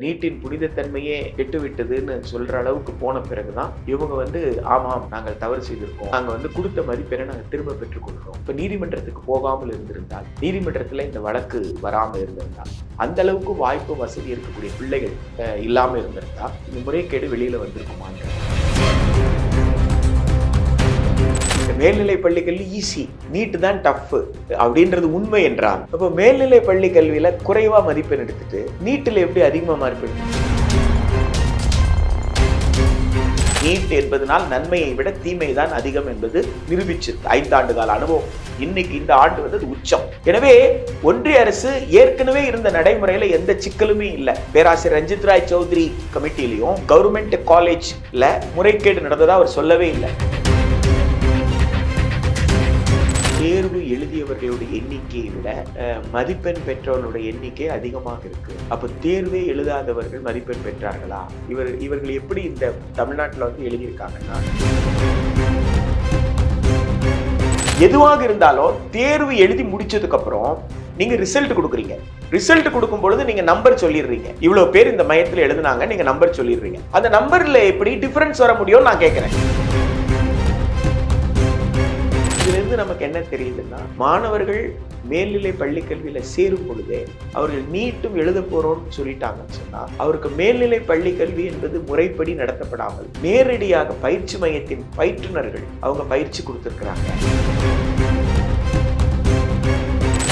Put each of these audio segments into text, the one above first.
நீட்டின் புனிதத்தன்மையே கெட்டுவிட்டதுன்னு சொல்ற அளவுக்கு போன பிறகுதான் இவங்க வந்து ஆமாம் நாங்கள் தவறு செய்திருக்கோம். நாங்கள் வந்து கொடுத்த மதிப்பெண்ணை நாங்கள் திரும்ப பெற்றுக்கொள்கிறோம் இப்போ நீதிமன்றத்துக்கு போகாமல் இருந்திருந்தால் நீதிமன்றத்தில் இந்த வழக்கு வராமல் இருந்திருந்தால் அந்த அளவுக்கு வாய்ப்பு வசதி இருக்கக்கூடிய பிள்ளைகள் இல்லாமல் இருந்திருந்தால் இந்த முறைகேடு வெளியில் வந்திருக்குமாங்க இந்த மேல்நிலை பள்ளி கல்வி ஈஸி நீட்டு தான் டஃப் அப்படின்றது உண்மை என்றால் அப்போ மேல்நிலை பள்ளி கல்வியில குறைவா மதிப்பெண் எடுத்துட்டு நீட்டில் எப்படி அதிகமாக மார்க் நீட் என்பதனால் நன்மையை விட தீமை தான் அதிகம் என்பது நிரூபிச்சு ஐந்தாண்டு கால அனுபவம். இன்னைக்கு இந்த ஆண்டு வந்து உச்சம். எனவே ஒன்றிய அரசு ஏற்கனவே இருந்த நடைமுறையில எந்த சிக்கலுமே இல்லை. பேராசிரியர் ரஞ்சித் ராய் சௌத்ரி கமிட்டிலையும் கவர்மெண்ட் காலேஜ்ல முறைகேடு நடந்ததா அவர் சொல்லவே இல்லை. தேர்வு எழுதியவர்களுடைய எண்ணிக்கையை விட மதிப்பெண் பெற்றவர்களுடைய எண்ணிக்கை அதிகமாக இருக்கு. அப்ப தேர்வே எழுதாதவர்கள் மதிப்பெண் பெற்றார்களா? இவர் இவர்கள் எப்படி இந்த தமிழ்நாட்டில் வந்து எழுதியிருக்காங்கன்னா? எதுவாக இருந்தாலும் தேர்வு எழுதி முடிச்சதுக்கு அப்புறம் நீங்க ரிசல்ட் கொடுக்குறீங்க. ரிசல்ட் கொடுக்கும் பொழுது நீங்க நம்பர் சொல்லிடுறீங்க. இவ்வளவு பேர் இந்த மையத்தில் எழுதுனாங்க நீங்க நம்பர் சொல்லிடுறீங்க. அந்த நம்பர்ல எப்படி டிஃபரன்ஸ் வர முடியும் நான் கேட்கிறேன் இருந்து நமக்கு என்ன தெரியுதுன்னா மாணவர்கள் மேல்நிலை பள்ளி கல்வியில சேரும் பொழுதே அவர்கள் நீட்டும் எழுத போறோம்னு சொல்லிட்டாங்கன்னு சொன்னா அவருக்கு மேல்நிலை பள்ளி கல்வி என்பது முறைப்படி நடத்தப்படாமல் நேரடியாக பயிற்சி மையத்தின் பயிற்றுனர்கள் அவங்க பயிற்சி கொடுத்துருக்குறாங்க.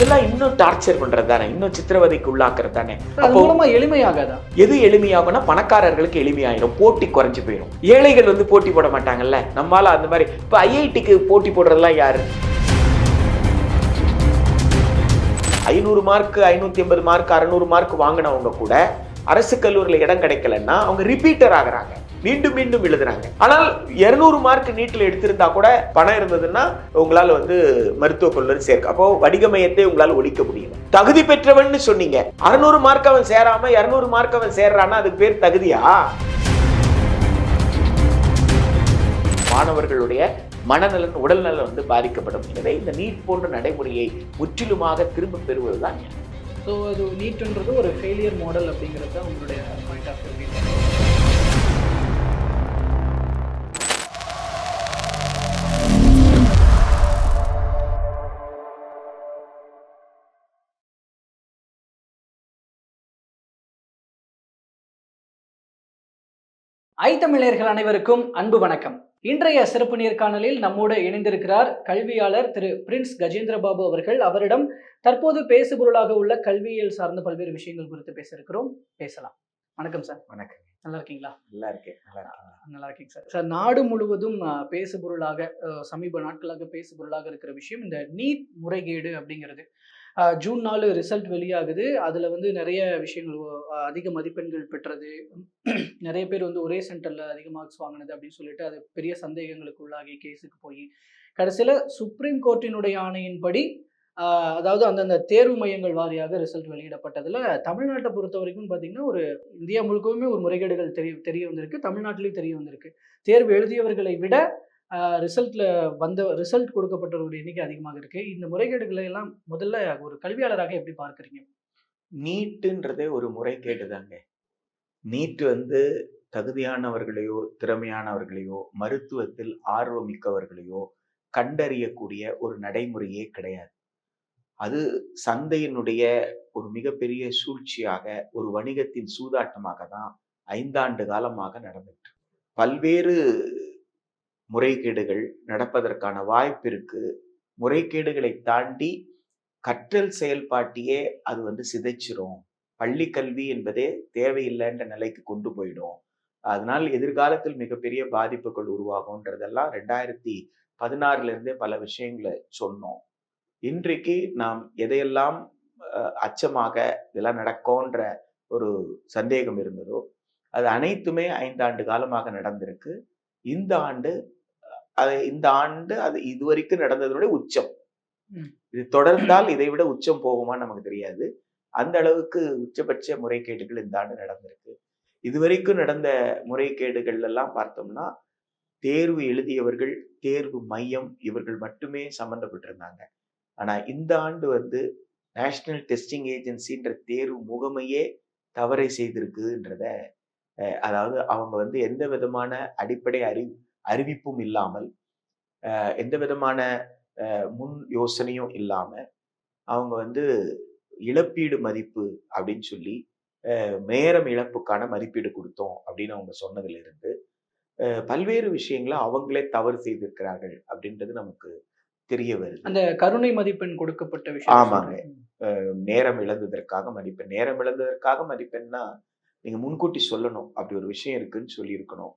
இதெல்லாம் இன்னும் டார்ச்சர் பண்றது தானே இன்னும் சித்திரவதைக்கு உள்ளாக்குறது தானே அது அப்போ மூலமா எளிமையாகாதா? எது எளிமையாகும்னா பணக்காரர்களுக்கு எளிமையாயிரும். போட்டி குறைஞ்சு போயிடும் ஏழைகள் வந்து போட்டி போட மாட்டாங்கல்ல? நம்மால அந்த மாதிரி இப்ப ஐஐடிக்கு போட்டி போடுறதெல்லாம் யாரு? ஐநூறு மார்க் ஐநூத்தி ஐம்பது மார்க் அறுநூறு மார்க் வாங்கினவங்க கூட அரசு கல்லூரியில் இடம் கிடைக்கலன்னா அவங்க ரிப்பீட்டர் ஆகுறாங்க. மீண்டும் மீண்டும் எழுதுறாங்க. ஆனால் இருநூறு மார்க் நீட்டில் எடுத்திருந்தா கூட பணம் இருந்ததுன்னா உங்களால் வந்து மருத்துவ கல்லூரி சேர்க்க அப்போ வடிகமயத்தை உங்களால் ஒழிக்க முடியும் தகுதி பெற்றவன்னு சொன்னீங்க. அறுநூறு மார்க் அவன் சேராம இருநூறு மார்க் அவன் சேர்றான்னா அதுக்கு பேர் தகுதியா? மாணவர்களுடைய மனநலன் உடல்நலன் வந்து பாதிக்கப்படும். எனவே இந்த நீட் போன்ற நடைமுறையை முற்றிலுமாக திரும்ப பெறுவதுதான் ஸோ அது நீட்ன்றது ஒரு ஃபெயிலியர் மாடல் அப்படிங்கிறது தான் உங்களுடைய பாயிண்ட் ஆஃப் வியூ ஐ தமிழர்கள் அனைவருக்கும் அன்பு வணக்கம். இன்றைய சிறப்பு நேர்காணலில் நம்மோடு இணைந்திருக்கிறார் கல்வியாளர் திரு பிரின்ஸ் கஜேந்திர பாபு அவர்கள். அவரிடம் தற்போது பேசுபொருளாக உள்ள கல்வியியல் சார்ந்த பல்வேறு விஷயங்கள் குறித்து பேச இருக்கிறோம் பேசலாம். வணக்கம் சார். வணக்கம். நல்லா இருக்கீங்களா நல்லா இருக்கேன். நல்லா இருக்கீங்க சார். சார் நாடு முழுவதும் பேசுபொருளாக சமீப நாட்களாக பேசுபொருளாக இருக்கிற விஷயம் இந்த நீட் முறைகேடு அப்படிங்கிறது. ஜூன் நாலு ரிசல்ட் வெளியாகுது. அதில் வந்து நிறைய விஷயங்கள் அதிக மதிப்பெண்கள் பெற்றது. நிறைய பேர் வந்து ஒரே சென்டரில் அதிக மார்க்ஸ் வாங்கினது அப்படின்னு சொல்லிட்டு அது பெரிய சந்தேகங்களுக்கு உள்ளாகி கேஸுக்கு போய். கடைசியில் சுப்ரீம் கோர்ட்டினுடைய ஆணையின்படி அதாவது அந்தந்த தேர்வு மையங்கள் வாரியாக ரிசல்ட் வெளியிடப்பட்டதில் தமிழ்நாட்டை பொறுத்த வரைக்கும் பார்த்தீங்கன்னா ஒரு இந்தியா முழுக்கவுமே ஒரு முறைகேடுகள் தெரிய தெரிய வந்திருக்கு. தமிழ்நாட்டிலையும் தெரிய வந்திருக்கு. தேர்வு எழுதியவர்களை விட ரிசல்ட்டில் வந்த ரிசல்ட் கொடுக்கப்பட்டவருடைய எண்ணிக்கை அதிகமாக இருக்குது இந்த முறைகேடுகளை எல்லாம் முதல்ல ஒரு கல்வியாளராக எப்படி பார்க்குறீங்க? நீட்டுன்றதே ஒரு முறைகேடு தாங்க நீட் வந்து தகுதியானவர்களையோ திறமையானவர்களையோ மருத்துவத்தில் ஆர்வமிக்கவர்களையோ கண்டறியக்கூடிய ஒரு நடைமுறையே கிடையாது. அது சந்தையினுடைய ஒரு மிகப்பெரிய சூழ்ச்சியாக ஒரு வணிகத்தின் சூதாட்டமாக தான் ஐந்தாண்டு காலமாக நடந்துட்டு பல்வேறு முறைகேடுகள் நடப்பதற்கான வாய்ப்பு இருக்கு. முறைகேடுகளை தாண்டி கற்றல் செயல்பாட்டையே அது வந்து சிதைச்சிரும். பள்ளி கல்வி என்பதே தேவையில்லைன்ற நிலைக்கு கொண்டு போயிடும். அதனால் எதிர்காலத்தில் மிகப்பெரிய பாதிப்புகள் உருவாகும்ன்றதெல்லாம் ரெண்டாயிரத்தி பதினாறுல இருந்தே பல விஷயங்களை சொன்னோம். இன்றைக்கு நாம் எதையெல்லாம் அச்சமாக இதெல்லாம் நடக்கும்ன்ற ஒரு சந்தேகம் இருந்ததோ அது அனைத்துமே ஐந்தாண்டு காலமாக நடந்திருக்கு. இந்த ஆண்டு அது இந்த ஆண்டு அது இதுவரைக்கும் நடந்ததனுடைய உச்சம். இது தொடர்ந்தால் இதை விட உச்சம் போகுமான்னு நமக்கு தெரியாது. அந்த அளவுக்கு உச்சபட்ச முறைகேடுகள் இந்த ஆண்டு நடந்திருக்கு. இதுவரைக்கும் நடந்த முறைகேடுகள் எல்லாம் பார்த்தோம்னா தேர்வு எழுதியவர்கள் தேர்வு மையம் இவர்கள் மட்டுமே சம்பந்தப்பட்டிருந்தாங்க ஆனா இந்த ஆண்டு வந்து நேஷனல் டெஸ்டிங் ஏஜென்சின்ற தேர்வு முகமையே தவறை செய்திருக்குன்றத அதாவது அவங்க வந்து எந்த விதமான அடிப்படை அறி அறிவிப்பும் இல்லாமல் எந்த விதமான முன் யோசனையும் இல்லாம அவங்க வந்து இழப்பீடு மதிப்பு அப்படின்னு சொல்லி அஹ், நேரம் இழப்புக்கான மதிப்பீடு கொடுத்தோம் அப்படின்னு அவங்க சொன்னதுல இருந்து அஹ், பல்வேறு விஷயங்களை அவங்களே தவறு செய்திருக்கிறார்கள் அப்படின்றது நமக்கு தெரிய வருது. அந்த கருணை மதிப்பெண் கொடுக்கப்பட்ட விஷயம் ஆமாங்க. நேரம் இழந்ததற்காக மதிப்பெண். நேரம் இழந்ததற்காக மதிப்பெண்னா நீங்கள் முன்கூட்டி சொல்லணும். அப்படி ஒரு விஷயம் இருக்குன்னு சொல்லியிருக்கணும்.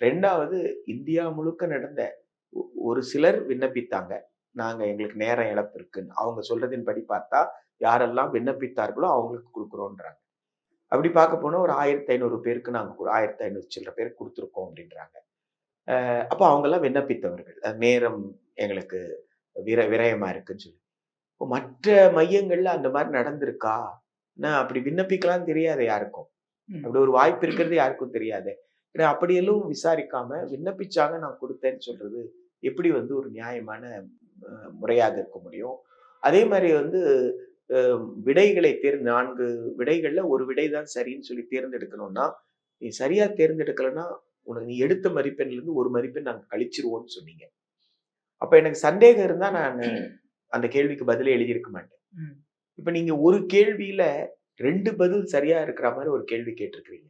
ரெண்டாவது இந்தியா முழுக்க நடந்த ஒ- ஒரு சிலர் விண்ணப்பித்தாங்க. நாங்கள் எங்களுக்கு நேரம் இழப்பு இருக்குன்னு அவங்க சொல்றதின்படி பார்த்தா யாரெல்லாம் விண்ணப்பித்தார்களோ அவங்களுக்கு கொடுக்குறோன்றாங்க. அப்படி பார்க்க போனால் ஒரு ஆயிரத்தி ஐநூறு பேருக்கு நாங்கள் ஒரு ஆயிரத்தி ஐநூறு சில்லற பேருக்கு கொடுத்துருக்கோம் அப்படின்றாங்க. அப்போ அவங்கெல்லாம் விண்ணப்பித்தவர்கள். நேரம் எங்களுக்கு விர விரயமா இருக்குன்னு சொல்லி. இப்போ மற்ற மையங்கள்ல அந்த மாதிரி நடந்திருக்கா? நான் அப்படி விண்ணப்பிக்கலாம்னு தெரியாது யாருக்கும்? அப்படி ஒரு வாய்ப்பு இருக்கிறது யாருக்கும் தெரியாது. ஏன்னா அப்படியெல்லாம் விசாரிக்காம விண்ணப்பிச்சாங்க நான் கொடுத்தேன்னு சொல்றது எப்படி வந்து ஒரு நியாயமான முறையாக இருக்க முடியும்? அதே மாதிரி வந்து விடைகளை தேர்ந்து நான்கு விடைகள்ல ஒரு விடை தான் சரின்னு சொல்லி தேர்ந்தெடுக்கணும்னா நீ சரியா தேர்ந்தெடுக்கலைன்னா உனக்கு நீ எடுத்த மதிப்பெண்ல இருந்து ஒரு மதிப்பெண் நாங்க கழிச்சிருவோம்னு சொன்னீங்க. அப்ப எனக்கு சந்தேகம் இருந்தா நான் அந்த கேள்விக்கு பதிலே எழுதியிருக்க மாட்டேன். இப்ப நீங்க ஒரு கேள்வியில ரெண்டு பதில் சரியா இருக்கிற மாதிரி ஒரு கேள்வி கேட்டிருக்கிறீங்க.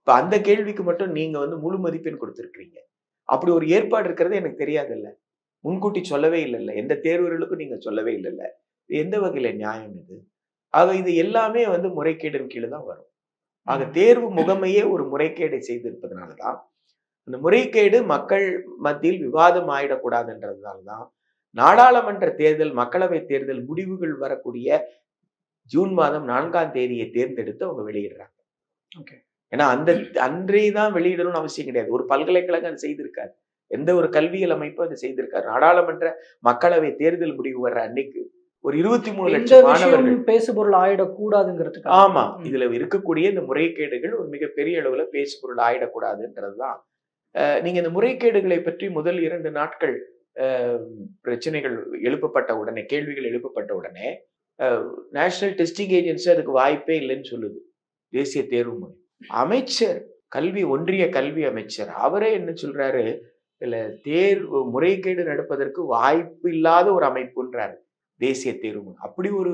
இப்ப அந்த கேள்விக்கு மட்டும் நீங்க வந்து முழு மதிப்பெண் கொடுத்திருக்கிறீங்க. அப்படி ஒரு ஏற்பாடு இருக்கிறது எனக்கு தெரியாதுல்ல. முன்கூட்டி சொல்லவே இல்லைல்ல. எந்த தேர்வர்களுக்கும் நீங்க சொல்லவே இல்லைல்ல. எந்த வகையில நியாயம் இது? ஆக இது எல்லாமே வந்து முறைகேடின் கீழே தான் வரும். ஆக தேர்வு முகமையே ஒரு முறைகேடை செய்திருப்பதனாலதான் அந்த முறைகேடு மக்கள் மத்தியில் விவாதம் ஆயிடக்கூடாதுன்றதுனாலதான் நாடாளுமன்ற தேர்தல் மக்களவை தேர்தல் முடிவுகள் வரக்கூடிய ஜூன் மாதம் நான்காம் தேதியை தேர்ந்தெடுத்து அவங்க வெளியிடுறாங்க. ஏன்னா அந்த அன்றே தான் வெளியிடணும்னு அவசியம் கிடையாது. ஒரு பல்கலைக்கழகம் அது செய்திருக்காரு எந்த ஒரு கல்வியல் அமைப்பும் அது செய்திருக்காரு நாடாளுமன்ற மக்களவை தேர்தல் முடிவு வர்ற அன்னைக்கு ஒரு இருபத்தி மூணு லட்சம் மாணவர்கள் பேசுபொருள் ஆயிடக்கூடாதுங்கிறதுக்கு ஆமா. இதுல இருக்கக்கூடிய இந்த முறைகேடுகள் ஒரு மிகப்பெரிய அளவுல பேசுபொருள் ஆயிடக்கூடாதுன்றதுதான் நீங்க இந்த முறைகேடுகளை பற்றி முதல் இரண்டு நாட்கள் பிரச்சனைகள் எழுப்பப்பட்ட உடனே கேள்விகள் எழுப்பப்பட்ட உடனே நேஷனல் டெஸ்டிங் ஏஜென்சி அதுக்கு வாய்ப்பே இல்லைன்னு சொல்லுது. தேசிய தேர்வு முறை. அமைச்சர் கல்வி ஒன்றிய கல்வி அமைச்சர் அவரே என்ன சொல்றாரு? இல்லை தேர்வு முறைகேடு நடப்பதற்கு வாய்ப்பு இல்லாத ஒரு அமைப்புன்றாரு. தேசிய தேர்வு முறை. அப்படி ஒரு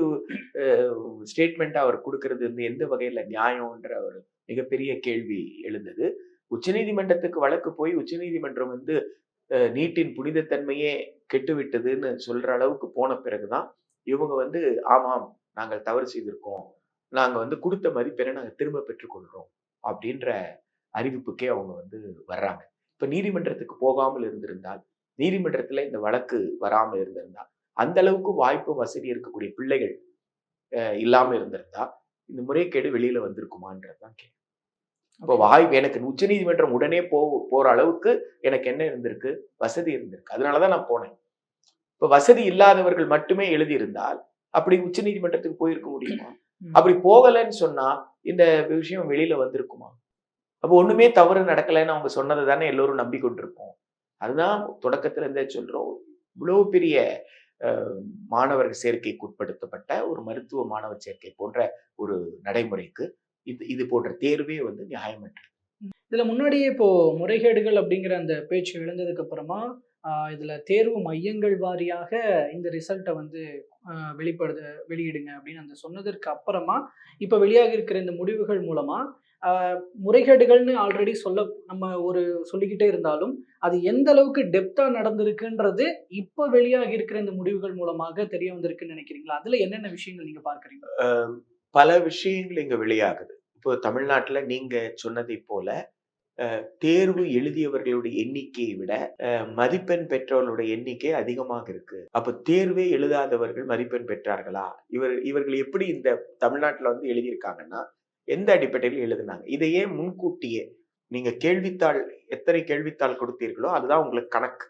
ஸ்டேட்மெண்ட் அவர் கொடுக்கறது வந்து எந்த வகையில நியாயம்ன்ற ஒரு மிகப்பெரிய கேள்வி எழுந்தது. உச்சநீதிமன்றத்துக்கு வழக்கு போய் உச்சநீதிமன்றம் வந்து நீட்டின் புனிதத்தன்மையே கெட்டுவிட்டதுன்னு சொல்ற அளவுக்கு போன பிறகுதான் இவங்க வந்து ஆமாம் நாங்கள் தவறு செய்திருக்கோம். நாங்க வந்து கொடுத்த மதிப்பெண்ணை நாங்க திரும்ப பெற்றுக்கொள்றோம் அப்படின்ற அறிவிப்புக்கே அவங்க வந்து வர்றாங்க. இப்ப நீதிமன்றத்துக்கு போகாமல் இருந்திருந்தால் நீதிமன்றத்துல இந்த வழக்கு வராமல் இருந்திருந்தால் அந்த அளவுக்கு வாய்ப்பு வசதி இருக்கக்கூடிய பிள்ளைகள் அஹ், இல்லாம இருந்திருந்தா இந்த முறைகேடு வெளியில வந்திருக்குமான்றதுதான் கேள்வி. இப்போ வாய்ப்பு எனக்கு உச்சநீதிமன்றம் உடனே போ போற அளவுக்கு எனக்கு என்ன இருந்திருக்கு? வசதி இருந்திருக்கு. அதனாலதான் நான் போனேன். இப்ப வசதி இல்லாதவர்கள் மட்டுமே எழுதியிருந்தால் அப்படி உச்சநீதிமன்றத்துக்கு போயிருக்க முடியுமா? அப்படி போகலைன்னு சொன்னா இந்த விஷயம் வெளியில வந்திருக்குமா? அப்போ ஒண்ணுமே தவறு நடக்கலைன்னு அவங்க சொன்னதை தானே எல்லோரும் நம்பிக்கொண்டிருப்போம். அதுதான் தொடக்கத்துல இருந்தே சொல்றோம். இவ்வளவு பெரிய அஹ், மாணவர் சேர்க்கைக்கு உட்படுத்தப்பட்ட ஒரு மருத்துவ மாணவர் சேர்க்கை போன்ற ஒரு நடைமுறைக்கு இது இது போன்ற தேர்வே வந்து நியாயமற்றது. இதுல முன்னாடியே இப்போ முறைகேடுகள் அப்படிங்கிற அந்த பேச்சு எழுந்ததுக்கு அப்புறமா இதில் தேர்வு மையங்கள் வாரியாக இந்த ரிசல்ட்டை வந்து ஆஹ் வெளிப்படுத வெளியிடுங்க அப்படின்னு அந்த சொன்னதற்கு அப்புறமா இப்போ வெளியாக இருக்கிற இந்த முடிவுகள் மூலமாக முறைகேடுகள்னு ஆல்ரெடி சொல்ல நம்ம ஒரு சொல்லிக்கிட்டே இருந்தாலும் அது எந்த அளவுக்கு டெப்தா நடந்திருக்குன்றது இப்போ வெளியாக இருக்கிற இந்த முடிவுகள் மூலமாக தெரிய வந்திருக்குன்னு நினைக்கிறீங்களா? அதுல என்னென்ன விஷயங்கள் நீங்க பார்க்குறீங்க? பல விஷயங்கள் இங்க வெளியாகுது. இப்போ தமிழ்நாட்டில் நீங்க சொன்னதை போல தேர்வு எழுதியவர்களுடைய எண்ணிக்கையை விட மதிப்பெண் பெற்றவர்களுடைய எண்ணிக்கை அதிகமாக இருக்கு. அப்ப தேர்வே எழுதாதவர்கள் மதிப்பெண் பெற்றார்களா? இவர் இவர்கள் எப்படி இந்த தமிழ்நாட்டுல வந்து எழுதியிருக்காங்கன்னா எந்த அடிப்படையில் எழுதினாங்க? இதையே முன்கூட்டியே நீங்க கேள்வித்தாள் எத்தனை கேள்வித்தாள் கொடுத்தீர்களோ அதுதான் உங்களுக்கு கணக்கு.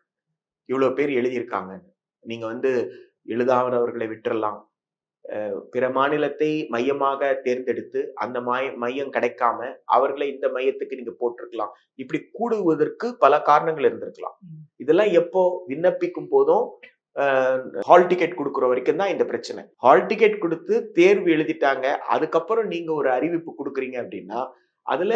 இவ்வளவு பேர் எழுதியிருக்காங்க நீங்க வந்து எழுதாதவர்களை விட்டுறலாம். பிற மாநிலத்தை மையமாக தேர்ந்தெடுத்து அந்த மைய மையம் கிடைக்காம அவர்களை இந்த மையத்துக்கு நீங்க போட்டிருக்கலாம். இப்படி கூடுவதற்கு பல காரணங்கள் இருந்திருக்கலாம். இதெல்லாம் எப்போ விண்ணப்பிக்கும் போதும் ஹால் டிக்கெட் கொடுக்குற வரைக்கும் தான் இந்த பிரச்சனை. ஹால் டிக்கெட் கொடுத்து தேர்வு எழுதிட்டாங்க அதுக்கப்புறம் நீங்க ஒரு அறிவிப்பு கொடுக்குறீங்க அப்படின்னா அதுல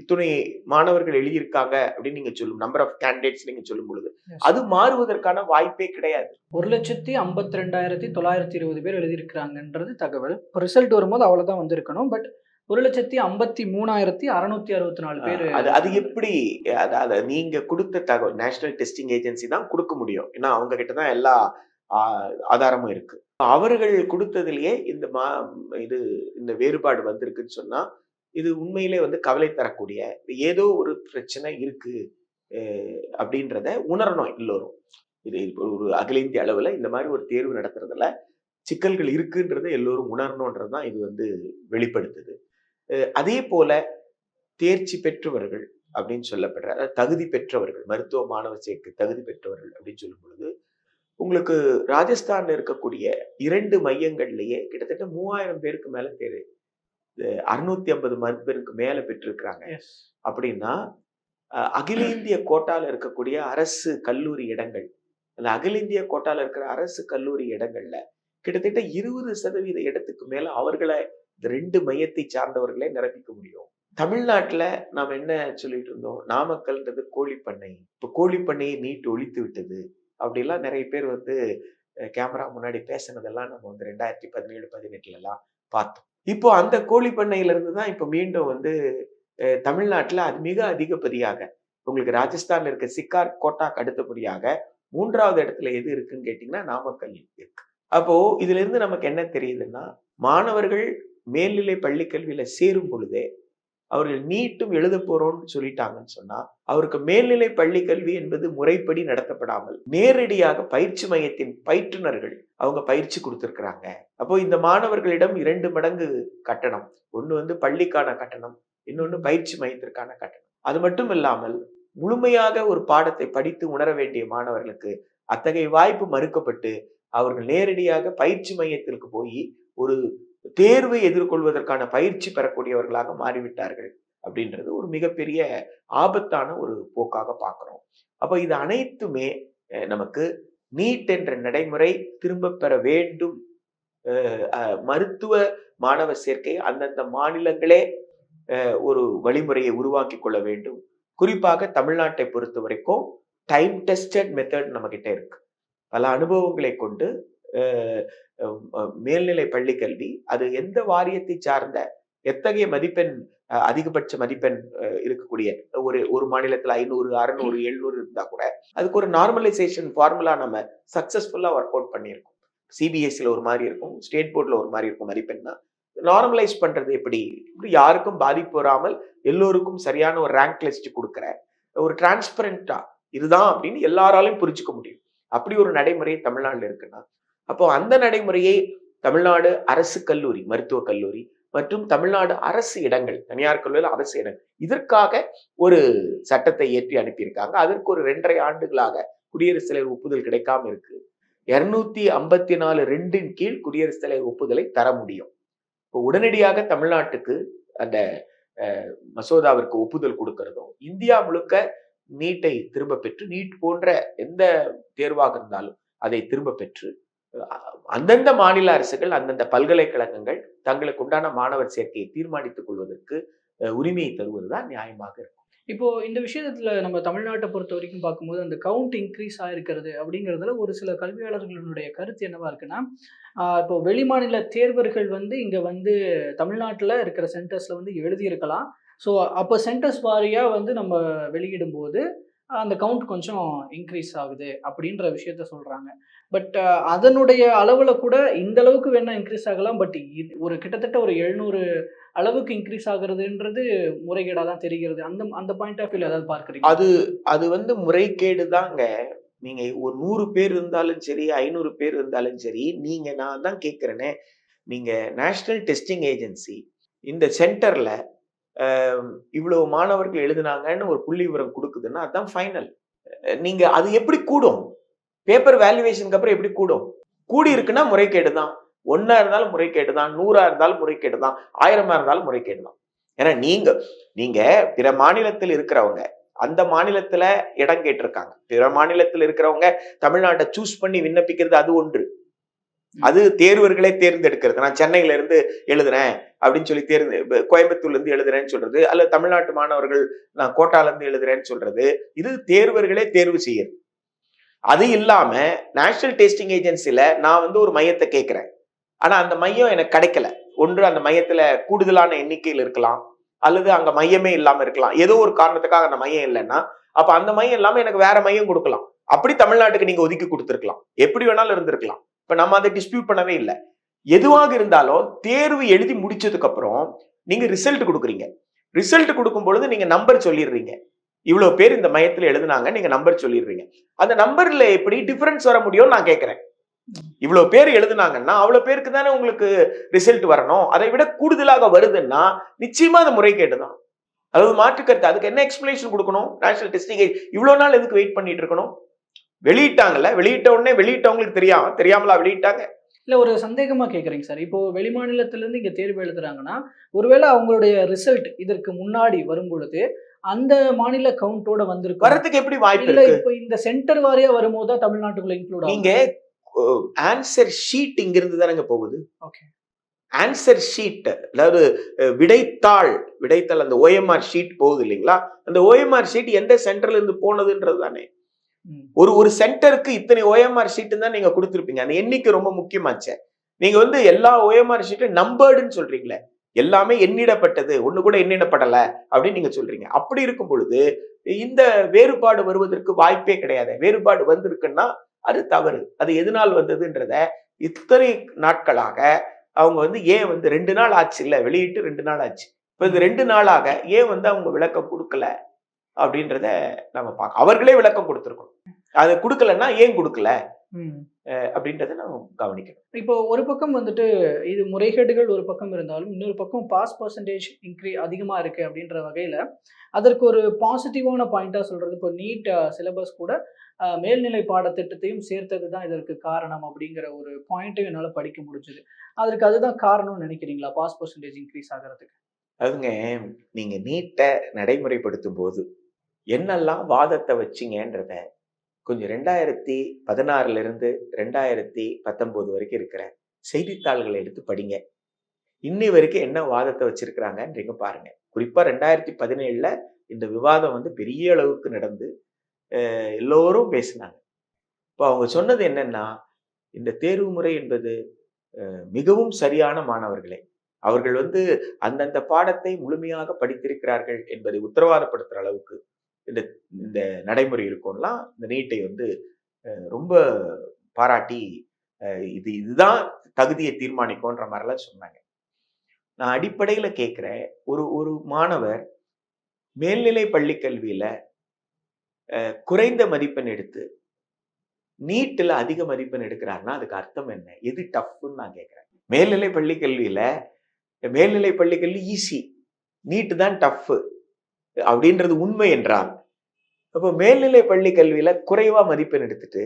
இத்துணை மாணவர்கள் எழுதியிருக்காங்க அப்படின்னு நீங்க சொல்லும் நம்பர் ஆஃப் கேண்டிடேட்ஸ் நீங்க சொல்லும் பொழுது. அது மாறுவதற்கான வாய்ப்பே கிடையாது. ஒரு லட்சத்தி ஐம்பத்தி ரெண்டாயிரத்தி தொள்ளாயிரத்தி இருபது பேர் எழுதியிருக்கிறாங்கன்றது தகவல். ரிசல்ட் வரும்போது அவ்வளவுதான் வந்திருக்கணும் பட் ஒரு லட்சத்தி ஐம்பத்தி மூணாயிரத்தி அறுநூத்தி அறுபத்தி நாலு பேர் அது அது எப்படி அது அது நீங்க கொடுத்த தகவல் நேஷனல் டெஸ்டிங் ஏஜென்சி தான் கொடுக்க முடியும். ஏன்னா அவங்க கிட்ட தான் எல்லா ஆதாரமும் இருக்கு. அவர்கள் கொடுத்ததுலயே இந்த மா இது இந்த வேறுபாடு வந்திருக்குன்னு சொன்னா இது உண்மையிலே வந்து கவலை தரக்கூடிய ஏதோ ஒரு பிரச்சனை இருக்கு அப்படின்றத உணரணும் எல்லோரும். இது ஒரு அகில இந்திய அளவில் இந்த மாதிரி ஒரு தேர்வு நடத்துறதுல சிக்கல்கள் இருக்குன்றதை எல்லோரும் உணரணுன்றது தான் இது வந்து வெளிப்படுத்துது. அதே போல தேர்ச்சி பெற்றவர்கள் அப்படின்னு சொல்லப்படுற அதாவது தகுதி பெற்றவர்கள் மருத்துவ மாணவர் சேர்க்கை தகுதி பெற்றவர்கள் அப்படின்னு சொல்லும் பொழுது உங்களுக்கு ராஜஸ்தான்ல இருக்கக்கூடிய இரண்டு மையங்கள்லயே கிட்டத்தட்ட மூவாயிரம் பேருக்கு மேல தேர் அறுநூத்தி ஐம்பது மதிப்பெண்ணுக்கு மேல பெற்றிருக்கிறாங்க. அப்படின்னா அகில இந்திய கோட்டால இருக்கக்கூடிய அரசு கல்லூரி இடங்கள். அந்த அகில இந்திய கோட்டால இருக்கிற அரசு கல்லூரி இடங்கள்ல கிட்டத்தட்ட இருபது சதவீத இடத்துக்கு மேல அவர்களை ரெண்டு மையத்தை சார்ந்தவர்களே நிரப்பிக்க முடியும். தமிழ்நாட்டுல நாம் என்ன சொல்லிட்டு இருந்தோம்? நாமக்கல்ன்றது கோழிப்பண்ணை. இப்ப கோழிப்பண்ணையை நீட்டு ஒழித்து விட்டது. அப்படிலாம் நிறைய பேர் வந்து கேமரா முன்னாடி பேசினதெல்லாம் நம்ம வந்து ரெண்டாயிரத்தி பதினேழு பதினெட்டுல எல்லாம் பார்த்தோம். இப்போ அந்த கோழி பண்ணையிலிருந்து தான் இப்போ மீண்டும் வந்து தமிழ்நாட்டில் அது மிக அதிகப்படியாக உங்களுக்கு ராஜஸ்தான்ல இருக்க சிக்கார் கோட்டாக்கு அடுத்தபடியாக மூன்றாவது இடத்துல எது இருக்குன்னு கேட்டீங்கன்னா நாமக்கல் இருக்கு. அப்போ இதுல இருந்து நமக்கு என்ன தெரியுதுன்னா மாணவர்கள் மேல்நிலை பள்ளி கல்வியில சேரும் பொழுதே அவர்கள் நீட்டும் எழுத போறோம்னு சொல்லிட்டாங்கன்னு சொன்னா அவருக்கு மேல்நிலை பள்ளி கல்வி என்பது முறைப்படி நடத்தப்படாமல் நேரடியாக பயிற்சி மையத்தின் பயிற்றுனர்கள் அவங்க பயிற்சி கொடுத்துருக்குறாங்க. அப்போ இந்த மாணவர்களிடம் இரண்டு மடங்கு கட்டணம். ஒன்று வந்து பள்ளிக்கான கட்டணம் இன்னொன்னு பயிற்சி மையத்திற்கான கட்டணம். அது மட்டும் இல்லாமல் முழுமையாக ஒரு பாடத்தை படித்து உணர வேண்டிய மாணவர்களுக்கு அத்தகைய வாய்ப்பு மறுக்கப்பட்டு அவர்கள் நேரடியாக பயிற்சி மையத்திற்கு போய் ஒரு தேர்வை எதிர்கொள்வதற்கான பயிற்சி பெறக்கூடியவர்களாக மாறிவிட்டார்கள் அப்படின்றது ஒரு மிகப்பெரிய ஆபத்தான ஒரு போக்காக பார்க்குறோம். அப்போ இது அனைத்துமே நமக்கு நீட் என்ற நடைமுறை திரும்ப பெற வேண்டும். அஹ், மருத்துவ மாணவ சேர்க்கை அந்தந்த மாநிலங்களே ஒரு வழிமுறையை உருவாக்கி கொள்ள வேண்டும். குறிப்பாக தமிழ்நாட்டை பொறுத்த வரைக்கும் டைம் டெஸ்டட் மெத்தட் நம்மகிட்ட இருக்கு. பல அனுபவங்களை கொண்டு மேல்நிலை பள்ளி கல்வி அது எந்த வாரியத்தை சார்ந்த எத்தகைய மதிப்பெண் அதிகபட்ச மதிப்பெண் இருக்கக்கூடிய ஒரு ஒரு மாநிலத்துல ஐநூறு அறுநூறு எழுநூறு இருந்தா கூட அதுக்கு ஒரு நார்மலைசேஷன் ஃபார்முலா நம்ம சக்சஸ்ஃபுல்லா ஒர்க் அவுட் பண்ணியிருக்கோம். சிபிஎஸ்சியில் ஒரு மாதிரி இருக்கும் ஸ்டேட் போர்டில் ஒரு மாதிரி இருக்கும் மதிப்பெண்ணா நார்மலைஸ் பண்றது எப்படி? இப்படி யாருக்கும் பாதிப்பு வராமல் எல்லோருக்கும் சரியான ஒரு ரேங்க் லிஸ்ட் கொடுக்குற ஒரு டிரான்ஸ்பரண்டா இதுதான் அப்படின்னு எல்லாராலையும் புரிஞ்சுக்க முடியும். அப்படி ஒரு நடைமுறை தமிழ்நாட்டில் இருக்குன்னா அப்போ அந்த நடைமுறையை தமிழ்நாடு அரசு கல்லூரி மருத்துவக் கல்லூரி மற்றும் தமிழ்நாடு அரசு இடங்கள் தனியார் கல்லூரியில் அரசு இடங்கள் இதற்காக ஒரு சட்டத்தை ஏற்றி அனுப்பியிருக்காங்க. அதற்கு ஒரு ரெண்டரை ஆண்டுகளாக குடியரசுத் தலைவர் ஒப்புதல் கிடைக்காம இருக்கு. இருநூத்தி ஐம்பத்தி நாலு ரெண்டின் கீழ் குடியரசுத் தலைவர் ஒப்புதலை தர முடியும். இப்போ உடனடியாக தமிழ்நாட்டுக்கு அந்த மசோதாவிற்கு ஒப்புதல் கொடுக்கறதும் இந்தியா முழுக்க நீட்டை திரும்ப பெற்று நீட் போன்ற எந்த தேர்வாக இருந்தாலும் அதை திரும்ப பெற்று அந்தந்த மாநில அரசுகள் அந்தந்த பல்கலைக்கழகங்கள் தங்களுக்கு உண்டான மாணவர் சேர்க்கையை தீர்மானித்துக் கொள்வதற்கு உரிமையை தருவது தான் நியாயமாக இருக்கும். இப்போ இந்த விஷயத்துல நம்ம தமிழ்நாட்டை பொறுத்த வரைக்கும் பார்க்கும்போது அந்த கவுண்ட் இன்க்ரீஸ் ஆயிருக்கிறது அப்படிங்கிறதுல ஒரு சில கல்வியாளர்களுடைய கருத்து என்னவா இருக்குன்னா இப்போ வெளிமாநில தேர்வர்கள் வந்து இங்க வந்து தமிழ்நாட்டில் இருக்கிற சென்டர்ஸ்ல வந்து எழுதியிருக்கலாம். ஸோ அப்போ சென்டர்ஸ் வாரியாக வந்து நம்ம வெளியிடும் போது அந்த கவுண்ட் கொஞ்சம் இன்க்ரீஸ் ஆகுது அப்படின்ற விஷயத்த சொல்றாங்க. பட் அதனுடைய அளவில் கூட இந்த அளவுக்கு வேணா இன்க்ரீஸ் ஆகலாம். பட் இது ஒரு கிட்டத்தட்ட ஒரு எழுநூறு அளவுக்கு இன்க்ரீஸ் ஆகுறதுன்றது முறைகேடாக தான் தெரிகிறது. அந்த அந்த பாயிண்ட் ஆஃப் வியூல ஏதாவது பார்க்குறீங்க அது அது வந்து முறைகேடு தாங்க. நீங்கள் ஒரு நூறு பேர் இருந்தாலும் சரி ஐநூறு பேர் இருந்தாலும் சரி நீங்கள் நான் தான் கேட்குறேனே நீங்கள் நேஷ்னல் டெஸ்டிங் ஏஜென்சி இந்த சென்டரில் இவ்வளவு மாணவர்கள் எழுதுனாங்கன்னு ஒரு புள்ளி விவரம் கொடுக்குதுன்னா அதுதான் ஃபைனல் நீங்க அது எப்படி கூடும்? பேப்பர் வேல்யூவேஷனுக்கு அப்புறம் எப்படி கூடும்? கூடி இருக்குன்னா முறைகேடு தான். ஒன்னா இருந்தாலும் முறைகேடு தான். நூறா இருந்தாலும் முறைகேடு தான். ஆயிரமா இருந்தாலும் முறைகேடு தான். ஏன்னா நீங்க நீங்க பிற மாநிலத்தில் இருக்கிறவங்க அந்த மாநிலத்துல இடம் கேட்டிருக்காங்க. பிற மாநிலத்தில் இருக்கிறவங்க தமிழ்நாட்டை சூஸ் பண்ணி விண்ணப்பிக்கிறது அது ஒன்று. அது தேர்வர்களே தேர்ந்தெடுக்கிறது. நான் சென்னையில இருந்து எழுதுறேன் அப்படின்னு சொல்லி தேர்ந்து கோயம்புத்தூர்ல இருந்து எழுதுறேன்னு சொல்றது. அல்ல தமிழ்நாட்டு மாணவர்கள் நான் கோட்டால இருந்து எழுதுறேன்னு சொல்றது. இது தேர்வர்களே தேர்வு செய்யுது அது இல்லாம நேஷனல் டெஸ்டிங் ஏஜென்சில நான் வந்து ஒரு மையத்தை கேட்கிறேன். ஆனா அந்த மையம் எனக்கு கிடைக்கல. ஒன்று அந்த மையத்துல கூடுதலான எண்ணிக்கையில் இருக்கலாம். அல்லது அங்க மையமே இல்லாம இருக்கலாம். ஏதோ ஒரு காரணத்துக்காக அந்த மையம் இல்லைன்னா அப்ப அந்த மையம் இல்லாம எனக்கு வேற மையம் கொடுக்கலாம். அப்படி தமிழ்நாட்டுக்கு நீங்க ஒதுக்கி கொடுத்துருக்கலாம். எப்படி வேணாலும் இருந்திருக்கலாம். இப்ப நம்ம அதை டிஸ்பியூட் பண்ணவே இல்லை. எதுவாக இருந்தாலும் தேர்வு எழுதி முடிச்சதுக்கு அப்புறம் நீங்க ரிசல்ட் கொடுக்குறீங்க. ரிசல்ட் கொடுக்கும் பொழுது நீங்க நம்பர் சொல்லிடுறீங்க. இவ்வளவு பேர் இந்த மையத்தில் எழுதுனாங்க நீங்க நம்பர் சொல்லிடுறீங்க. அந்த நம்பர்ல எப்படி டிஃபரன்ஸ் வர முடியும்னு நான் கேட்கிறேன். இவ்வளவு பேர் எழுதுனாங்கன்னா அவ்வளவு பேருக்கு தானே உங்களுக்கு ரிசல்ட் வரணும். அதை விட கூடுதலாக வருதுன்னா நிச்சயமா அது முறைகேடு தான் அதாவது மாற்றுக்கருத்து அதுக்கு என்ன எக்ஸ்பிளேஷன் கொடுக்கணும்? நேஷனல் டெஸ்டிங் இவ்வளவு நாள் எதுக்கு வெயிட் பண்ணிட்டு இருக்கணும்? வெளியிட்டாங்கல்ல வெளியிட்ட உடனே வெளியிட்டவங்களுக்கு தெரியாம தெரியாமலா வெளியிட்டாங்க? இல்ல ஒரு சந்தேகமா கேக்குறீங்க சார். இப்போ வெளி மாநிலத்துல இருந்து இங்க தேர்வு எழுதுறாங்கன்னா ஒருவேளை அவங்களுடைய ரிசல்ட் இதற்கு முன்னாடி வரும் பொழுது அந்த மாநில கவுண்டோட வந்திருக்கும். வரதுக்கு எப்படி வாய்ப்பு இல்ல இப்போ இந்த சென்டர் வாரியா வரும்போது தான் தமிழ்நாட்டுக்குள்ள இன்க்ளூட் நீங்க ஆன்சர் ஷீட் இங்க இருந்து தானங்க போகுது? ஓகே ஆன்சர் ஷீட் அதாவது விடைத்தாள் விடைத்தாள் அந்த ஓஎம்ஆர் ஷீட் போகுது இல்லைங்களா? அந்த ஓஎம்ஆர் ஷீட் எந்த சென்டர்ல இருந்து போனதுன்றது தானே. ஒரு ஒரு சென்டருக்கு இத்தனை ஓஎம்ஆர் ஷீட்டு தான் நீங்க கொடுத்துருப்பீங்க. அந்த எண்ணிக்கை ரொம்ப முக்கியமாச்சே. நீங்க வந்து எல்லா ஓஎம்ஆர் ஷீட்டும் நம்பர்டுன்னு சொல்றீங்களே. எல்லாமே எண்ணிடப்பட்டது. ஒண்ணு கூட எண்ணிடப்படல அப்படின்னு நீங்க சொல்றீங்க. அப்படி இருக்கும் பொழுது இந்த வேறுபாடு வருவதற்கு வாய்ப்பே கிடையாது. வேறுபாடு வந்திருக்குன்னா அது தவறு. அது எதனால் வந்ததுன்றத இத்தனை நாட்களாக அவங்க வந்து ஏன் வந்து ரெண்டு நாள் ஆச்சு இல்ல வெளியிட்டு ரெண்டு நாள் ஆச்சு. இப்ப இது ரெண்டு நாளாக ஏன் வந்து அவங்க விளக்கம் கொடுக்கல? அப்படின்றத நம்ம பார்க்க அவர்களே விளக்கம் கொடுத்துருக்கணும். அதை கொடுக்கலன்னா ஏன் கொடுக்கல? அப்படின்றத நம்ம கவனிக்கணும். இப்போ ஒரு பக்கம் வந்துட்டு இது முறைகேடுகள் ஒரு பக்கம் இருந்தாலும் இன்னொரு பக்கம் பாஸ் பர்சன்டேஜ் இன்க்ரீ அதிகமாக இருக்கு அப்படின்ற வகையில் அதற்கு ஒரு பாசிட்டிவான பாயிண்டா சொல்றது இப்போ நீட் சிலபஸ் கூட மேல்நிலை பாடத்திட்டத்தையும் சேர்த்தது தான் இதற்கு காரணம் அப்படிங்கிற ஒரு பாயிண்ட்டையும் என்னால் படிக்க முடிஞ்சுது. அதற்கு அதுதான் காரணம்னு நினைக்கிறீங்களா பாஸ் பர்சன்டேஜ் இன்க்ரீஸ் ஆகிறதுக்கு? அதுங்க நீங்க நீட்டை நடைமுறைப்படுத்தும் போது என்னெல்லாம் வாதத்தை வச்சீங்கன்றத கொஞ்சம் ரெண்டாயிரத்தி பதினாறுல இருந்து ரெண்டாயிரத்தி பத்தொன்பது வரைக்கும் இருக்கிற செய்தித்தாள்களை எடுத்து படிங்க. இன்னி வரைக்கும் என்ன வாதத்தை வச்சிருக்கிறாங்கன்றீங்க பாருங்க. குறிப்பா ரெண்டாயிரத்தி பதினேழுல இந்த விவாதம் வந்து பெரிய அளவுக்கு நடந்து எல்லோரும் பேசினாங்க. இப்போ அவங்க சொன்னது என்னன்னா இந்த தேர்வு முறை என்பது அஹ், மிகவும் சரியான மாணவர்களே. அவர்கள் வந்து அந்தந்த பாடத்தை முழுமையாக படித்திருக்கிறார்கள் என்பதை உத்தரவாதப்படுத்துற அளவுக்கு இந்த இந்த நடைமுறை இருக்கும்லாம் இந்த நீட்டை வந்து ரொம்ப பாராட்டி இது இதுதான் தகுதியை தீர்மானிக்கும்ன்ற மாதிரிலாம் சொன்னாங்க. நான் அடிப்படையில் கேட்குறேன் ஒரு ஒரு மாணவர் மேல்நிலை பள்ளி கல்வியில குறைந்த மதிப்பெண் எடுத்து நீட்டில் அதிக மதிப்பெண் எடுக்கிறாருன்னா அதுக்கு அர்த்தம் என்ன? எது டஃப்னு நான் கேட்குறேன். மேல்நிலை பள்ளி கல்வியில மேல்நிலை பள்ளி கல்வி ஈஸி. நீட்டு தான் டஃப் அப்படின்றது உண்மை என்றால் அப்போ மேல்நிலை பள்ளி கல்வியில குறைவா மதிப்பெண் எடுத்துட்டு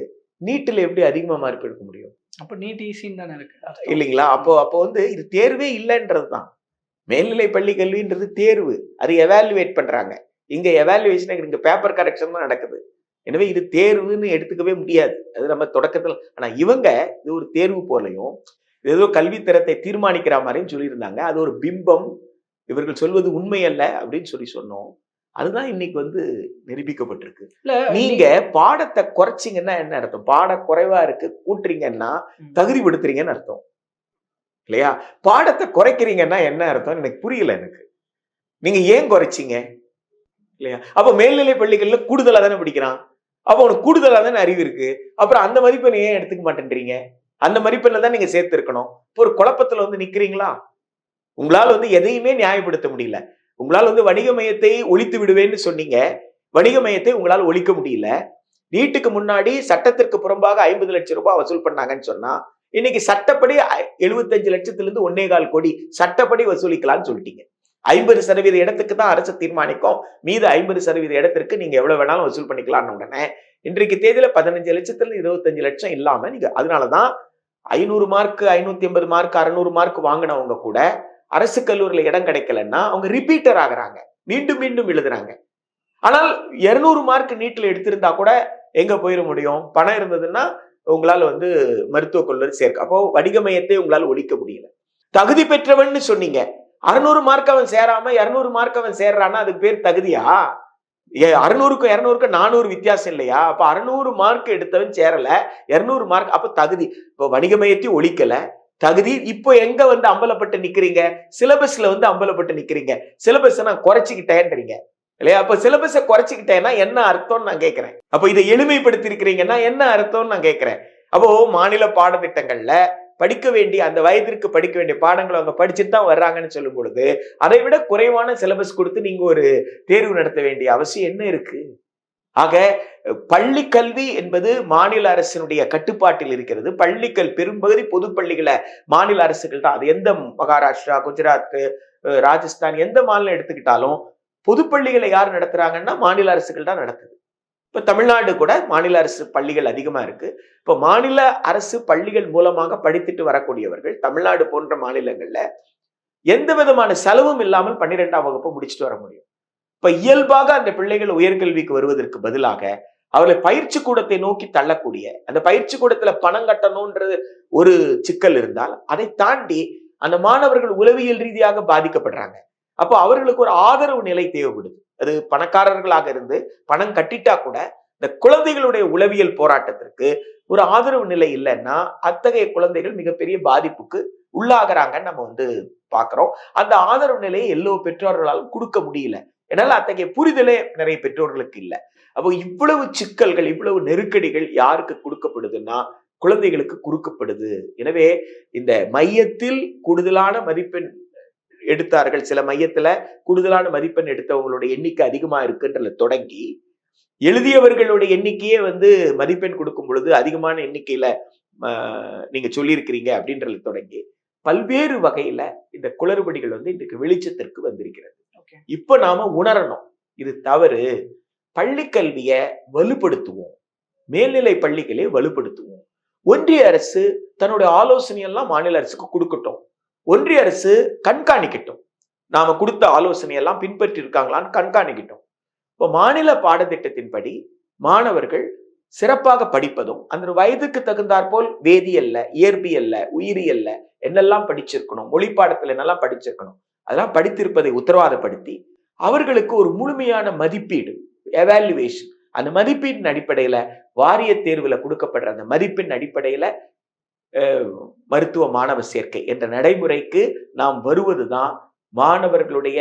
நீட்டில் எப்படி அதிகமா மார்க் எடுக்க முடியும்? அப்போ நீட் ஈஸின்னு தானே இருக்கு. இல்லைங்களா? அப்போ அப்போ வந்து இது தேர்வே இல்லைன்றது தான். மேல்நிலை பள்ளி கல்வின்றது தேர்வு. அது எவாலுவேட் பண்றாங்க. இங்க எவாலுவேஷன் இங்க பேப்பர் கரெக்ஷன் தான் நடக்குது. எனவே இது தேர்வுன்னு எடுத்துக்கவே முடியாது. அது நம்ம தொடக்கத்தில் ஆனா இவங்க இது ஒரு தேர்வு போலையும் ஏதோ கல்வித்தரத்தை தீர்மானிக்கிற மாதிரியும் சொல்லியிருந்தாங்க. அது ஒரு பிம்பம் இவர்கள் சொல்வது உண்மை அல்ல அப்படின்னு சொல்லி சொன்னோம். அதுதான் இன்னைக்கு வந்து நிரூபிக்கப்பட்டிருக்கு. நீங்க பாடத்தை குறைச்சிங்கன்னா என்ன அர்த்தம்? பாட குறைவா இருக்கு கூட்டுறீங்கன்னா ம். தகுதி படுத்துறீங்கன்னு அர்த்தம். இல்லையா? பாடத்தை குறைக்கிறீங்கன்னா என்ன அர்த்தம்? எனக்கு புரியல எனக்கு. நீங்க ஏன் குறைச்சீங்க? இல்லையா? அப்ப மேல்நிலை பள்ளிகள்ல கூடுதலா தானே படிக்கிறான். அப்ப உனக்கு கூடுதலா தானே அறிவு இருக்கு. அப்புறம் அந்த மதிப்பெண் ஏன் எடுத்துக்க மாட்டேன்றீங்க? அந்த மதிப்பெண்ல தான் நீங்க சேர்த்து இருக்கணும் இப்போ ஒரு குழப்பத்துல வந்து நிக்கிறீங்களா? உங்களால் வந்து எதையுமே நியாயப்படுத்த முடியல. உங்களால் வந்து வணிக மையத்தை ஒழித்து விடுவேன்னு சொன்னீங்க. வணிக மையத்தை உங்களால் ஒழிக்க முடியல. நீட்டுக்கு முன்னாடி சட்டத்திற்கு புறம்பாக ஐம்பது லட்சம் ரூபாய் வசூல் பண்ணாங்கன்னு சொன்னா இன்னைக்கு சட்டப்படி ஐ- 75 லட்சத்துல இருந்து ஒன்னே கால் கோடி சட்டப்படி வசூலிக்கலாம்னு சொல்லிட்டீங்க. ஐம்பது சதவீத இடத்துக்கு தான் அரசு தீர்மானிக்கும். மீது ஐம்பது சதவீத இடத்திற்கு நீங்க எவ்வளவு வேணாலும் வசூல் பண்ணிக்கலாம்னு உடனே இன்றைக்கு தேதியில பதினஞ்சு லட்சத்துலேருந்து இருபத்தஞ்சு லட்சம் இல்லாம நீங்க அதனாலதான் ஐநூறு மார்க் ஐநூத்தி ஐம்பது மார்க் அறுநூறு மார்க் வாங்கினவங்க கூட அரசு கல்லூரியில இடம் கிடைக்கலன்னா அவங்க ரிப்பீட்டர் ஆகுறாங்க. மீண்டும் மீண்டும் எழுதுறாங்க. ஆனால் இருநூறு மார்க் நீட்டில் எடுத்திருந்தா கூட எங்க போயிட முடியும்? பணம் இருந்ததுன்னா உங்களால் வந்து மருத்துவக் கல்லூரி சேர்க்க அப்போ வடிகமயத்தை உங்களால் ஒழிக்க முடியல. தகுதி பெற்றவன்னு சொன்னீங்க. அறுநூறு மார்க் அவன் சேராம இருநூறு மார்க் அவன் சேர்றான்னா அதுக்கு பேர் தகுதியா? ஏ அறுநூறுக்கும் இரநூறுக்கும் நானூறு வித்தியாசம் இல்லையா? அப்ப அறுநூறு மார்க் எடுத்தவன் சேரல இருநூறு மார்க் அப்ப தகுதி. இப்போ வணிக மையத்தையும் ஒழிக்கல. தகுதி. இப்போ எங்க வந்து அம்பலப்பட்டு நிக்கிறீங்க? சிலபஸ்ல வந்து அம்பலப்பட்டு நிக்கிறீங்க. சிலபஸ் நான் குறைச்சிக்கிட்டேன்றீங்க. இல்லையா? அப்ப சிலபஸை குறைச்சிக்கிட்டேன்னா என்ன அர்த்தம்னு நான் கேட்கிறேன். அப்போ இதை எளிமைப்படுத்தி இருக்கிறீங்கன்னா என்ன அர்த்தம்னு நான் கேட்கிறேன். அப்போ மாநில பாடத்திட்டங்கள்ல படிக்க வேண்டிய அந்த வயதிற்கு படிக்க வேண்டிய பாடங்களை அவங்க படிச்சுட்டு தான் வர்றாங்கன்னு சொல்லும் பொழுது அதை விட குறைவான சிலபஸ் கொடுத்து நீங்க ஒரு தேர்வு நடத்த வேண்டிய அவசியம் என்ன இருக்கு? ஆக பள்ளி கல்வி என்பது மாநில அரசினுடைய கட்டுப்பாட்டில் இருக்கிறது. பள்ளிக்கல் பெரும்பகுதி பொது பள்ளிகளை மாநில அரசுகள் தான். அது எந்த மகாராஷ்டிரா குஜராத் ராஜஸ்தான் எந்த மாநிலம் எடுத்துக்கிட்டாலும் பொது பள்ளிகளை யார் நடத்துறாங்கன்னா மாநில அரசுகள் தான் நடத்துது. இப்போ தமிழ்நாடு கூட மாநில அரசு பள்ளிகள் அதிகமா இருக்கு. இப்போ மாநில அரசு பள்ளிகள் மூலமாக படித்துட்டு வரக்கூடியவர்கள் தமிழ்நாடு போன்ற மாநிலங்கள்ல எந்த விதமான செலவும் இல்லாமல் பன்னிரெண்டாம் வகுப்பு முடிச்சுட்டு வர முடியும். இப்ப இயல்பாக அந்த பிள்ளைகள் உயர்கல்விக்கு வருவதற்கு பதிலாக அவர்களை பயிற்சி கூடத்தை நோக்கி தள்ளக்கூடிய அந்த பயிற்சி கூடத்துல பணம் கட்டணும்ன்றது ஒரு சிக்கல் இருந்தால் அதை தாண்டி அந்த மாணவர்கள் உளவியல் ரீதியாக பாதிக்கப்படுறாங்க. அப்போ அவர்களுக்கு ஒரு ஆதரவு நிலை தேவைப்படுது. அது பணக்காரர்களாக இருந்து பணம் கட்டிட்டா கூட இந்த குழந்தைகளுடைய உளவியல் போராட்டத்திற்கு ஒரு ஆதரவு நிலை இல்லைன்னா அத்தகைய குழந்தைகள் மிகப்பெரிய பாதிப்புக்கு உள்ளாகிறாங்கன்னு நம்ம வந்து பாக்குறோம் அந்த ஆதரவு நிலையை எல்லோ பெற்றோர்களாலும் கொடுக்க முடியல. என்னால் அத்தகைய புரிதலே நிறைய பெற்றோர்களுக்கு இல்லை. அப்போ இவ்வளவு சிக்கல்கள் இவ்வளவு நெருக்கடிகள் யாருக்கு கொடுக்கப்படுதுன்னா குழந்தைகளுக்கு குறுக்கப்படுது எனவே இந்த மையத்தில் கூடுதலான மதிப்பெண் எடுத்தார்கள். சில மையத்துல கூடுதலான மதிப்பெண் எடுத்தவங்களுடைய எண்ணிக்கை அதிகமா இருக்குன்றதுல தொடங்கி எழுதியவர்களுடைய எண்ணிக்கையே வந்து மதிப்பெண் கொடுக்கும் பொழுது அதிகமான எண்ணிக்கையில ஆஹ், நீங்க சொல்லியிருக்கிறீங்க அப்படின்றது தொடங்கி பல்வேறு வகையில இந்த குளறுபடிகள் வந்து இன்றைக்கு வெளிச்சத்திற்கு வந்திருக்கிறது. இப்ப நாம உணரணும். இது தவறு. பள்ளி கல்வியை வலுப்படுத்துவோம். மேல்நிலை பள்ளிகளை வலுப்படுத்துவோம். ஒன்றிய அரசு தன்னுடைய ஆலோசனையெல்லாம் மாநில அரசுக்கு கொடுக்கட்டும். ஒன்றிய அரசு கண்காணிக்கட்டும். நாம கொடுத்த ஆலோசனையெல்லாம் பின்பற்றி இருக்காங்களான்னு கண்காணிக்கட்டும். இப்போ மாநில பாடத்திட்டத்தின்படி மாணவர்கள் சிறப்பாக படிப்பதும் அந்த வயதுக்கு தகுந்தாற்போல் வேதியல்ல இயற்பியல்ல உயிரியல்ல என்னெல்லாம் படிச்சிருக்கணும் மொழி பாடத்துல என்னெல்லாம் படிச்சிருக்கணும் அதெல்லாம் படித்திருப்பதை உத்தரவாதப்படுத்தி அவர்களுக்கு ஒரு முழுமையான மதிப்பீடு எவாலுவேஷன் அந்த மதிப்பீட்டின் அடிப்படையில வாரிய தேர்வுல கொடுக்கப்படுற அந்த மதிப்பெண் அடிப்படையில அஹ், மருத்துவ மாணவ சேர்க்கை என்ற நடைமுறைக்கு நாம் வருவதுதான் மாணவர்களுடைய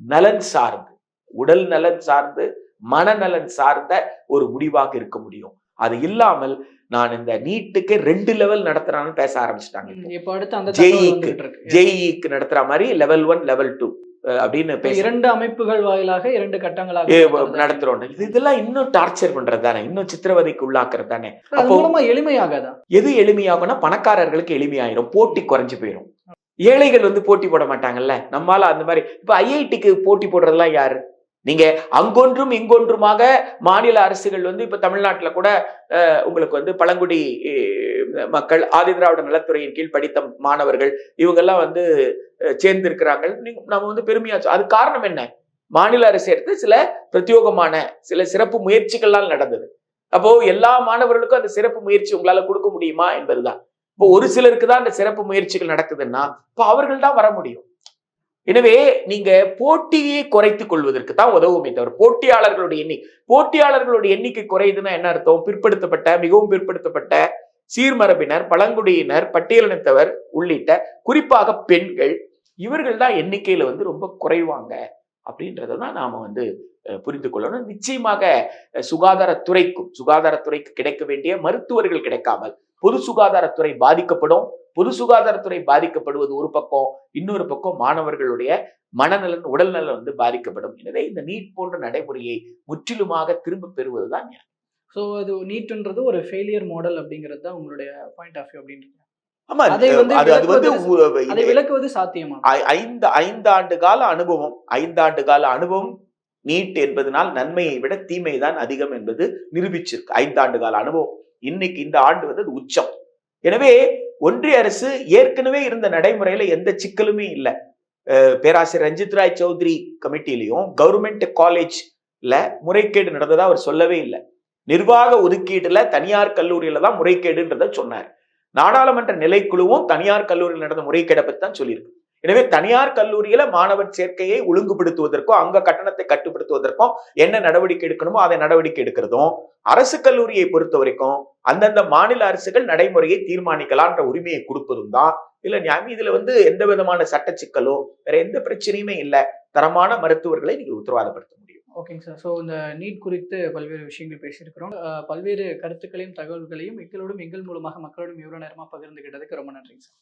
நலன் சார்ந்து உடல் நலன் சார்ந்து மனநலன் சார்ந்த ஒரு முடிவாக இருக்க முடியும். அது இல்லாமல் நான் இந்த நீட்டுக்கு ரெண்டு லெவல் நடத்துறான்னு பேச ஆரம்பிச்சிட்டாங்க இப்போ. இப்ப அடுத்து அந்த JEE தகவல் க்கு. வந்துகிட்டு இருக்கு. ஜேஇக்கு நடத்துற மாதிரி லெவல் ஒன் லெவல் டூ அப்படின்னு பேச இரண்டு அமைப்புகள் வாயிலாக இரண்டு கட்டங்களாக. நடத்துறோம் இது இதெல்லாம் இன்னும் டார்ச்சர் பண்றது தானே இன்னும் சித்திரவதைக்கு உள்ளாக்குறது தானே அப்போ- எளிமையாகாதா? எது எளிமையாகும்னா பணக்காரர்களுக்கு எளிமையாயிரும். போட்டி குறைஞ்சு போயிடும் ஏழைகள் வந்து போட்டி போட மாட்டாங்கல்ல? நம்மால அந்த மாதிரி இப்ப ஐஐடிக்கு போட்டி போடுறதெல்லாம் யாரு? நீங்க அங்கொன்றும் இங்கொன்றுமாக மாநில அரசுகள் வந்து இப்ப தமிழ்நாட்டுல கூட அஹ், உங்களுக்கு வந்து பழங்குடி மக்கள் ஆதிதிராவிட நலத்துறையின் கீழ் படித்த மாணவர்கள் இவங்கெல்லாம் வந்து அஹ், சேர்ந்திருக்கிறாங்க. நீங்க நம்ம வந்து பெருமையா அது காரணம் என்ன? மாநில அரசு எடுத்து சில பிரத்யோகமான சில சிறப்பு முயற்சிகள்லாம் நடந்தது. அப்போ எல்லா மாணவர்களுக்கும் அந்த சிறப்பு முயற்சி உங்களால கொடுக்க முடியுமா என்பதுதான். இப்போ ஒரு சிலருக்கு தான் அந்த சிறப்பு முயற்சிகள் நடக்குதுன்னா இப்போ அவர்கள் தான் வர முடியும். எனவே நீங்க போட்டியை குறைத்துக் கொள்வதற்கு தான் உதவுமே தவிர போட்டியாளர்களுடைய எண்ணி போட்டியாளர்களுடைய எண்ணிக்கை குறையுதுன்னா என்ன அர்த்தம்? பிற்படுத்தப்பட்ட மிகவும் பிற்படுத்தப்பட்ட சீர்மரபினர் பழங்குடியினர் பட்டியலினத்தவர் உள்ளிட்ட குறிப்பாக பெண்கள் இவர்கள் தான் எண்ணிக்கையில வந்து ரொம்ப குறைவாங்க. அப்படின்றத தான் நாம வந்து புரிந்து கொள்ளணும். நிச்சயமாக சுகாதாரத்துறைக்கும் சுகாதாரத்துறைக்கு கிடைக்க வேண்டிய மருத்துவர்கள் கிடைக்காமல் பொது சுகாதாரத்துறை பாதிக்கப்படும். பொது சுகாதாரத்துறை பாதிக்கப்படுவது ஒரு பக்கம் இன்னொரு பக்கம் மாணவர்களுடைய மனநலன் உடல்நலன் வந்து பாதிக்கப்படும். எனவே இந்த நீட் போன்ற நடைமுறையை முற்றிலுமாக திரும்ப பெறுவதுதான் ஞானம். சோ இது நீட்ன்றது ஒரு ஃபெயிலியர் மாடல் அப்படிங்கிறது தான் உங்களுடைய பாயிண்ட் ஆஃப் வியூ அப்படின்னு ஆமா அதை வந்து அது அது வந்து விளக்குவது- அதை சாத்தியமா ஐந்து ஐந்தாண்டு கால அனுபவம் ஐந்தாண்டு கால அனுபவம் நீட் என்பதனால் நன்மையை விட தீமை தான் அதிகம் என்பது நிரூபிச்சிருக்கு. ஐந்தாண்டு கால அனுபவம். இன்னைக்கு இந்த ஆண்டு வந்து அது உச்சம். எனவே ஒன்றிய அரசு ஏற்கனவே இருந்த நடைமுறையில எந்த சிக்கலுமே இல்லை. பேராசிரியர் ரஞ்சித் ராய் சௌத்ரி கமிட்டிலையும் கவர்மெண்ட் காலேஜ்ல முறைகேடு நடந்ததா அவர் சொல்லவே இல்லை. நிர்வாக ஒதுக்கீடுல தனியார் கல்லூரியில தான் முறைகேடுன்றத சொன்னார். நாடாளுமன்ற நிலைக்குழுவும் தனியார் கல்லூரியில் நடந்த முறைகேடை பத்தி தான் சொல்லியிருக்கு. எனவே தனியார் கல்லூரியில மாணவர் சேர்க்கையை ஒழுங்குபடுத்துவதற்கும் அங்க கட்டணத்தை கட்டுப்படுத்துவதற்கும் என்ன நடவடிக்கை எடுக்கணுமோ அதை நடவடிக்கை எடுக்கிறதும் அரசு கல்லூரியை பொறுத்த வரைக்கும் அந்தந்த மாநில அரசுகள் நடைமுறையை தீர்மானிக்கலான்ற உரிமையை கொடுப்பதும் தான். இல்ல நியாயம் இதுல வந்து எந்த விதமான சட்ட சிக்கலோ வேற எந்த பிரச்சனையுமே இல்ல. தரமான மருத்துவர்களை நீங்க உத்தரவாதப்படுத்த முடியும். ஓகேங்க சார். ஸோ இந்த நீட் குறித்து பல்வேறு விஷயங்கள் பேசியிருக்கிறோம். பல்வேறு கருத்துக்களையும் தகவல்களையும் எங்களோடும் எங்கள் மூலமாக மக்களோடும் இவ்வளோ நேரமாக பகிர்ந்துக்கிட்டதுக்கு ரொம்ப நன்றிங்க சார்.